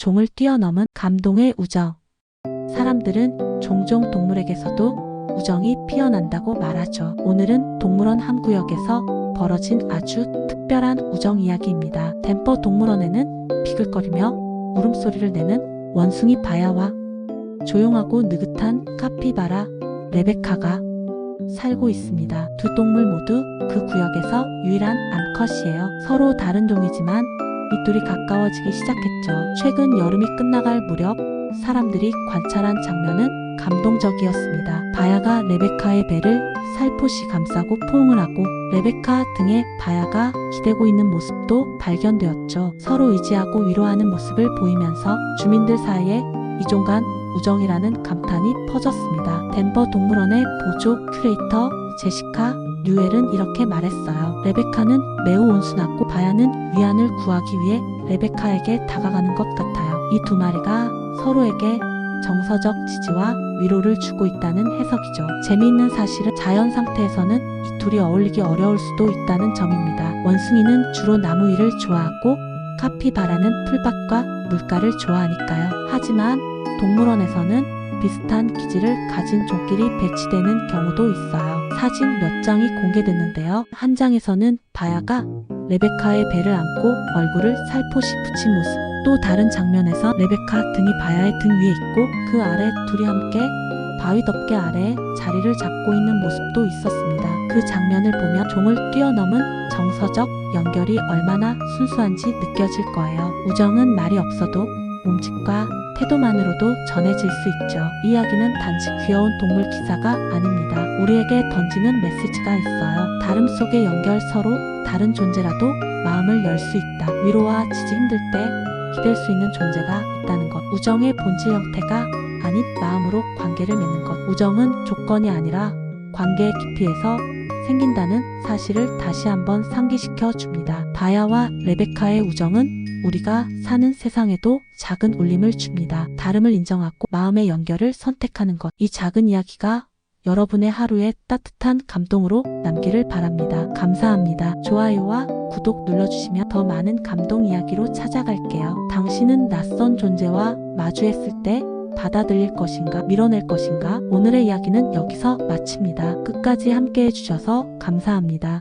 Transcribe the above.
종을 뛰어넘은 감동의 우정. 사람들은 종종 동물에게서도 우정이 피어난다고 말하죠. 오늘은 동물원 한 구역에서 벌어진 아주 특별한 우정 이야기입니다. 덴버 동물원에는 비글거리며 울음소리를 내는 원숭이 바야와 조용하고 느긋한 카피바라 레베카가 살고 있습니다. 두 동물 모두 그 구역에서 유일한 암컷이에요. 서로 다른 종이지만 이 둘이 가까워지기 시작했죠. 최근 여름이 끝나갈 무렵 사람들이 관찰한 장면은 감동적이었습니다. 바야가 레베카의 배를 살포시 감싸고 포옹을 하고 레베카 등에 바야가 기대고 있는 모습도 발견되었죠. 서로 의지하고 위로하는 모습을 보이면서 주민들 사이에 이종간 우정이라는 감탄이 퍼졌습니다. 덴버 동물원의 보조 큐레이터 제시카 류엘은 이렇게 말했어요. 레베카는 매우 온순하고 바야는 위안을 구하기 위해 레베카에게 다가가는 것 같아요. 이 두 마리가 서로에게 정서적 지지와 위로를 주고 있다는 해석이죠. 재미있는 사실은 자연 상태에서는 이 둘이 어울리기 어려울 수도 있다는 점입니다. 원숭이는 주로 나무 위를 좋아하고 카피바라는 풀밭과 물가를 좋아하니까요. 하지만 동물원에서는 비슷한 기질을 가진 종끼리 배치되는 경우도 있어요. 사진 몇 장이 공개됐는데요. 한 장에서는 바야가 레베카의 배를 안고 얼굴을 살포시 붙인 모습. 또 다른 장면에서 레베카 등이 바야의 등 위에 있고 그 아래 둘이 함께 바위 덮개 아래에 자리를 잡고 있는 모습도 있었습니다. 그 장면을 보면 종을 뛰어넘은 정서적 연결이 얼마나 순수한지 느껴질 거예요. 우정은 말이 없어도 몸짓과 태도만으로도 전해질 수 있죠. 이 이야기는 단지 귀여운 동물 기사가 아닙니다. 우리에게 던지는 메시지가 있어요. 다름 속의 연결 서로 다른 존재라도 마음을 열 수 있다. 위로와 지지 힘들 때 기댈 수 있는 존재가 있다는 것. 우정의 본질 형태가 아닌 마음으로 관계를 맺는 것. 우정은 조건이 아니라 관계의 깊이에서 생긴다는 사실을 다시 한번 상기시켜 줍니다. 바야와 레베카의 우정은 우리가 사는 세상에도 작은 울림을 줍니다. 다름을 인정하고 마음의 연결을 선택하는 것. 이 작은 이야기가 여러분의 하루에 따뜻한 감동으로 남기를 바랍니다. 감사합니다. 좋아요와 구독 눌러주시면 더 많은 감동 이야기로 찾아갈게요. 당신은 낯선 존재와 마주했을 때 받아들일 것인가, 밀어낼 것인가? 오늘의 이야기는 여기서 마칩니다. 끝까지 함께 해주셔서 감사합니다.